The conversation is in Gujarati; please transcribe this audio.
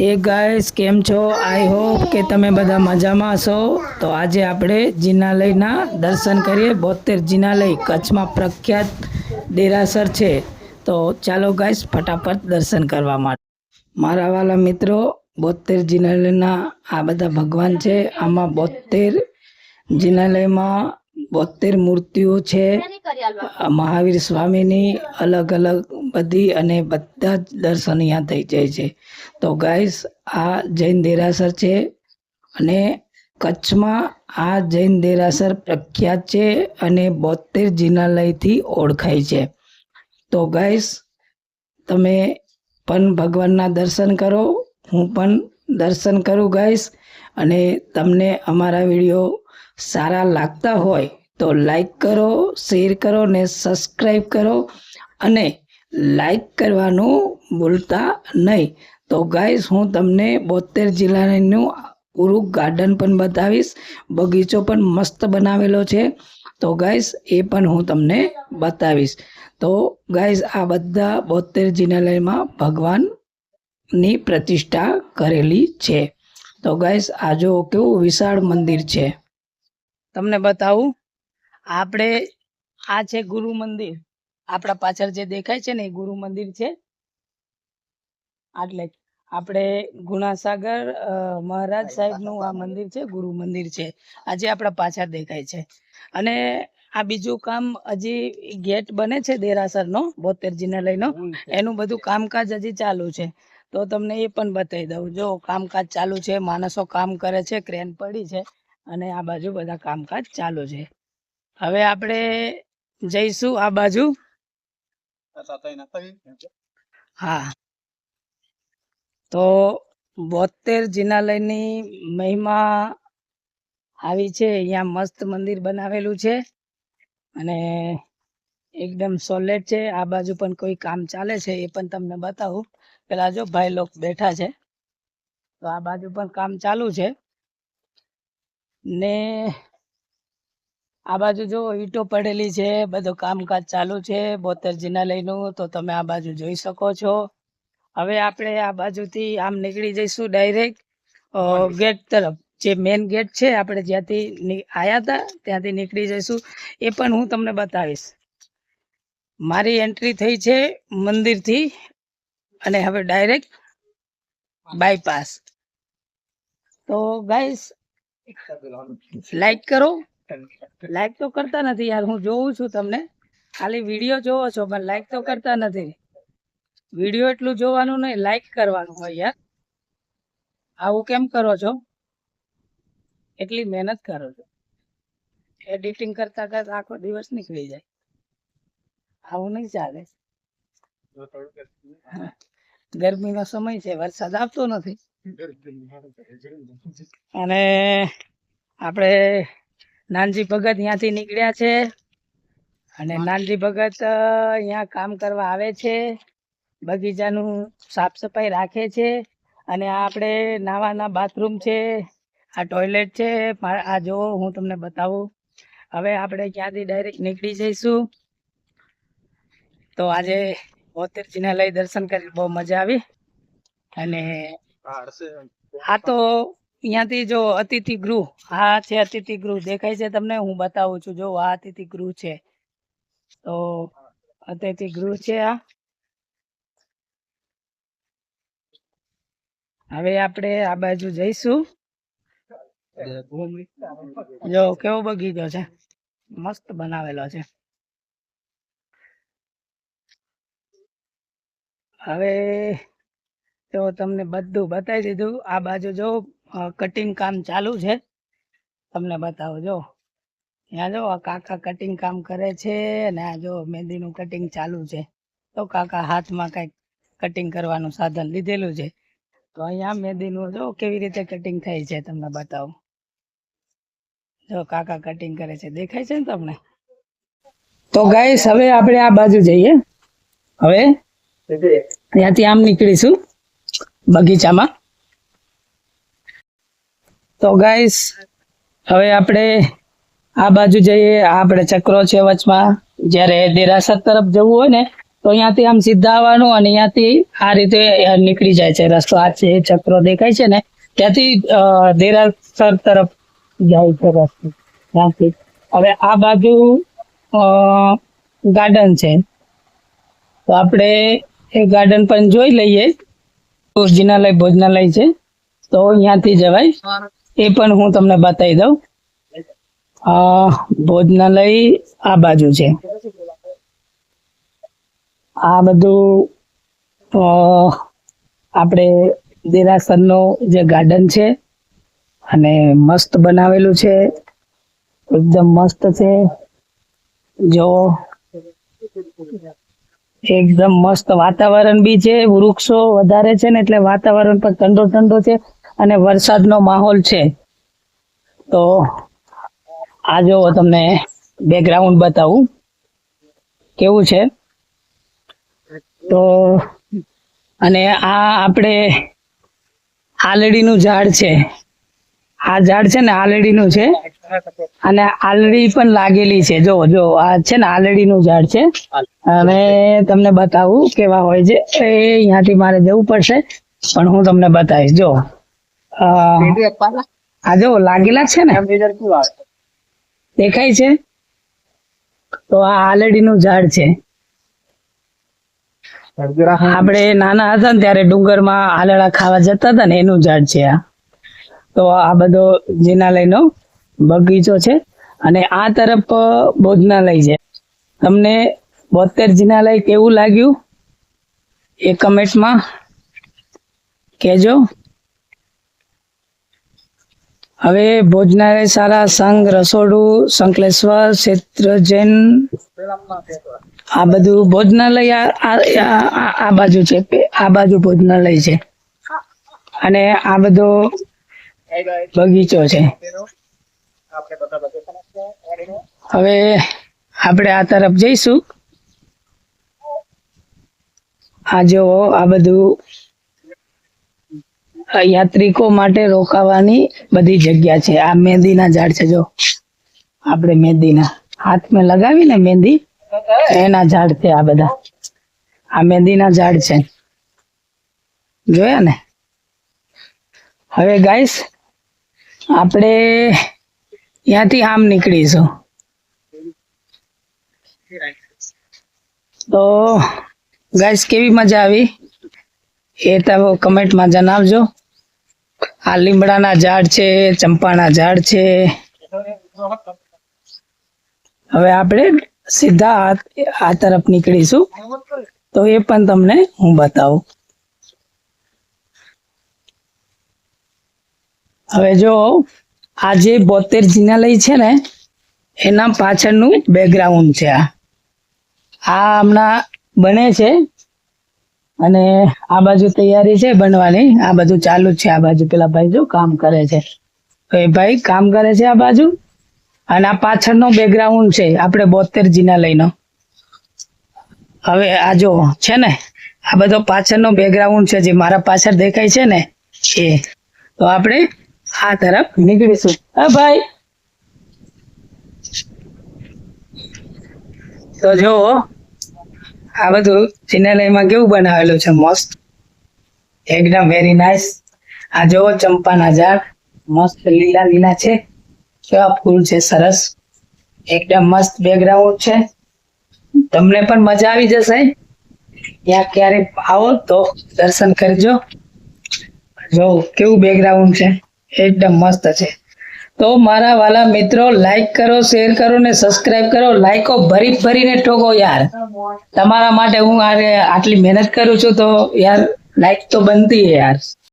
હે ગાઈસ કેમ છો? આઈ હોપ કે તમે બધા મજામાં હશો. તો આજે આપણે જિનાલયના દર્શન કરીએ. બોતેર જિનાલય કચ્છમાં પ્રખ્યાત દેરાસર છે. તો ચાલો ગાઈસ ફટાફટ દર્શન કરવા માટે. મારા વાલા મિત્રો બોતેર જિનાલયના આ બધા ભગવાન છે. આમાં બોતેર જિનાલયમાં બોતેર મૂર્તિઓ છે. મહાવીર સ્વામીની અલગ અલગ બધી અને બધા જ દર્શન અહીંયા થઈ જાય છે. તો ગાઈસ આ જૈન દેરાસર છે અને કચ્છમાં આ જૈન દેરાસર પ્રખ્યાત છે અને બોતેર જિનાલયથી ઓળખાય છે. તો ગાઈસ તમે પણ ભગવાનના દર્શન કરો હું પણ દર્શન કરું ગાઈસ અને તમને અમારા વીડિયો સારા લાગતા હોય તો લાઈક કરો શેર કરો ને સબસ્ક્રાઈબ કરો અને લાઈક કરવાનું ભૂલતા નહીં. તો ગાઈઝ હું તમને બોતેર જિલ્લાનું પૂરું ગાર્ડન પણ બતાવીશ. બગીચો પણ મસ્ત બનાવેલો છે. તો ગાઈસ એ પણ હું તમને બતાવીશ. તો ગાઈસ આ બધા બોતેર જિનાલયમાં ભગવાનની પ્રતિષ્ઠા કરેલી છે. તો ગાઈસ આ જો કેવું વિશાળ મંદિર છે. તમને બતાવું. આપણે આ છે ગુરુ મંદિર. આપણા પાછળ જે દેખાય છે ને એ ગુરુ મંદિર છે. આટલે આપણે ગુણાસાગર મહારાજ સાહેબનું આ મંદિર છે, ગુરુ મંદિર છે. આજે આપણા પાછળ દેખાય છે. અને આ બીજું કામ હજી ગેટ બને છે દેરાસરનો, બોતેરજીને લઈને. એનું બધું કામકાજ હજી ચાલુ છે. તો તમને એ પણ બતાવી દઉં. જો કામકાજ ચાલુ છે, માણસો કામ કરે છે, ક્રેન પડી છે અને આ બાજુ બધા કામકાજ ચાલુ છે. હવે આપણે જઈશું આ બાજુ. હા. તો બોતેર જિનાલયની મહિમા આવી છે. અહીંયા મસ્ત મંદિર બનાવેલું છે. અને એકદમ સોલેડ છે. આ બાજુ પણ કોઈ કામ ચાલે છે એ પણ તમને બતાવું. પેલા જો ભાઈ લોક બેઠા છે. તો આ બાજુ પણ કામ ચાલુ છે. ને આ બાજુ જો ઈંટો પડેલી છે, બધું કામકાજ ચાલુ છે, બોતરજીના લઈનું તો તમે આ બાજુ જોઈ શકો છો. હવે આપણે આ બાજુથી આમ નીકળી જઈશું ડાયરેક્ટ ગેટ તરફ. જે મેઇન ગેટ છે, આપણે જ્યાંથી આવ્યા હતા ત્યાંથી નીકળી જઈશું. એ પણ હું તમને બતાવીશ. મારી એન્ટ્રી થઈ છે મંદિરથી, અને હવે ડાયરેક્ટ બાયપાસ. તો ગાઈસ લાઈક કરો. લાઈક તો કરતા નથી યાર હું જોઉં છું તમને. ખાલી વીડિયો જોવો છો પણ લાઈક તો કરતા નથી. વીડિયો એટલું જોવાનું નહીં લાઈક કરવાનું હોય યાર. આવું કેમ કરો છો? એટલી મહેનત કરો છો. એડિટિંગ કરતા કરતા આખો દિવસ નીકળી જાય. આવું નહીં ચાલે. ગરમીનો સમય છે વરસાદ આવતો નથી. અને આપણે નાનજી ભગત ત્યાંથી નીકળ્યા છે. અને નાનજી ભગત અહીંયા કામ કરવા આવે છે. બગીચાનું સાફ સફાઈ રાખે છે. અને આ આપણે નાવાના બાથરૂમ છે, આ ટોયલેટ છે. આ જો હું તમને બતાવું. હવે આપણે ક્યાંથી ડાયરેક્ટ નીકળી જઈશું? તો આજે ભોતેરજીને લઈ દર્શન કરી બહુ મજા આવી. અને આ તો અહીંયાથી જો અતિથિ ગૃહ આ છે અતિથિ ગૃહ, દેખાય છે તમને? હું બતાવું છું. જો આ અતિથિ ગૃહ છે. તો અતિથિ ગૃહ છે આ. હવે આપણે આ બાજુ જઈશું. જો કેવો બગીચો છે? મસ્ત બનાવેલો છે. હવે તો તમને બધું બતાવી દીધું. આ બાજુ જો કટિંગ કામ ચાલુ છે. તમને બતાવો જો. ત્યાં જો આ કાકા કટિંગ કામ કરે છે અને આ જો મહેંદીનું કટિંગ ચાલુ છે. તો કાકા હાથમાં કંઈક કટિંગ કરવાનું સાધન લીધેલું છે. તો અહીંયા મહેંદીનું જો કેવી રીતે કટિંગ થાય છે તમને બતાવું. જો કાકા કટિંગ કરે છે. દેખાય છે ને તમને? તો ગાઈસ હવે આપણે આ બાજુ જઈએ. હવે ત્યાંથી આમ નીકળીશું. બગીચામાં. તો ગાઈસ હવે આપણે આ બાજુ જઈએ. આપણે ચક્રો છે વચમાં. જ્યારે દેરાસર તરફ જવું હોય ને, તો અહીંયાથી આમ સીધા આવવાનું અને અહીંયાથી આ રીતે નીકળી જાય છે. રસ્તો આ છે, ચક્રો દેખાય છે ને, ત્યાંથી દેરાસર તરફ જાય છે રસ્તો. ત્યાંથી. હવે આ બાજુ ગાર્ડન છે. તો આપણે એ ગાર્ડન પણ જોઈ લઈએ. ભોજનાલય ભોજનાલય છે. તો અહીંયાથી જવાય. એ પણ હું તમને બતાવી દઉં. ભોજનાલય આ બાજુ છે. આ બધું આપણે દેરાસરનો જે ગાર્ડન છે અને મસ્ત બનાવેલું છે. એકદમ મસ્ત છે. જો એકદમ મસ્ત વાતાવરણ બી છે, વૃક્ષો વધારે છે ને એટલે વાતાવરણ પણ ઠંડો ઠંડો છે અને વરસાદનો માહોલ છે. તો આ જો તમને બેકગ્રાઉન્ડ બતાવું. કેવું છે? તો અને આ આપણે આલડીનું ઝાડ છે. આ ઝાડ છે ને આલડીનું છે? અને આલડી પણ લાગેલી છે. જો જો આ છે ને આલડીનું ઝાડ છે. અને તમને બતાવું કેવા હોય છે. એ અહીંયાથી મારે જવું પડશે પણ હું તમને બતાવીશ. જો આ જો લાગેલા છે ને? દેખાય છે? તો આ આલડીનું ઝાડ છે. આપણે નાના હતા ને ત્યારે ડુંગરમાં આલડા ખાવા જતા હતા ને એનું ઝાડ છે આ. તો આ બધો જીનાલયનો બગીચો છે અને આ તરફ ભોજનાલય છે. તમને બોતેર જિનાલય કેવું લાગ્યું? એ કમેન્ટમાં કહેજો. હવે ભોજનાલય સારા સંઘ, રસોડું સંકલેશ્વર ક્ષેત્રજન આ બધું ભોજનાલય આ બાજુ છે આ બાજુ ભોજનાલય છે. અને આ બધો બગીચો છે. હવે આપણે આ તરફ જઈશું. આ જો આ બધું યાત્રિકો માટે રોકાવાની બધી જગ્યા છે. આ મહેંદીના ઝાડ છે, જો. આપણે મહેંદીના હાથમાં લગાવીને મહેંદી એના ઝાડ છે આ બધા. આ મહેંદીના ઝાડ છે. જોયા ને? હવે ગાઈસ આપણે ત્યાંથી આમ નીકળીશું. તો ગાઈસ કેવી મજા આવી? એ તમે કમેન્ટમાં જણાવજો. આ લીમડાના ઝાડ છે, ચંપાના ઝાડ છે. હવે આપણે સીધા આ- તરફ નીકળીશું. તો એ પણ તમને હું બતાવું. હવે જો આ જે બોતેર જિનાલય છે ને, એના પાછળનું બેકગ્રાઉન્ડ છે આ. આ હમણાં બને છે અને આ બાજુ તૈયારી છે બનવાની. આ બધું ચાલુ છે, આ બાજુ પેલા ભાઈ જો કામ કરે છે. તો એ ભાઈ કામ કરે છે આ બાજુ અને આ પાછળનો બેકગ્રાઉન્ડ છે, આપણે બોતેર જિનાલયનો હવે આ જો છે ને, આ બધો પાછળનો બેકગ્રાઉન્ડ છે, જે મારા પાછળ દેખાય છે ને, એ. તો આપણે આ તરફ નીકળીશું. હા, ભાઈ. તો જો આ બધું ચિનાલયમાં કેવું બનાવેલું છે? મસ્ત. એકદમ વેરી નાઇસ આ જોવો ચંપાના ઝાડ. મસ્ત લીલા લીલા છે. કેવા ફૂલ છે, સરસ. એકદમ મસ્ત બેકગ્રાઉન્ડ છે. તમને પણ મજા આવી જશે. ત્યાં ક્યારેક આવો તો દર્શન કરજો. જો કેવું બેકગ્રાઉન્ડ છે. એકદમ મસ્ત છે. તો મારા વાલા મિત્રો લાઈક કરો શેર કરો ને સબસ્ક્રાઇબ કરો. લાઈકો ભરી ભરીને ઠોકો યાર. તમારા માટે હું આટલી મહેનત કરું છું તો યાર લાઈક તો બનતી યાર.